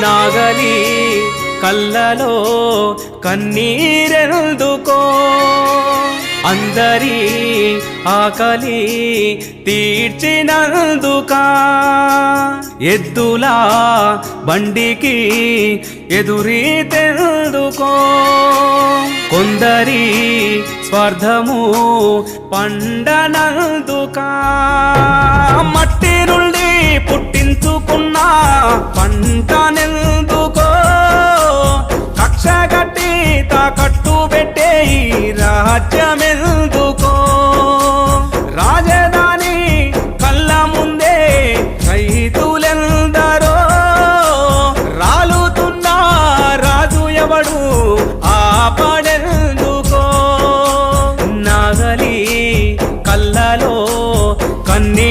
నాగలి కళ్ళలో కన్నీరెందుకో అందరి ఆకలి తీర్చినందుకా. ఎద్దులా బండికి ఎదురి తెందుకో కొందరి స్వార్థము పండనందు చింతనెందుకో? కక్షగట్టి తాకట్టు పెట్టే రాజ్యమెందుకో? రాజధాని కళ్ళ ముందే రైతులెందరో? రాలుతున్న రాజు ఎవడు? ఆపడెందుకో? నగలీ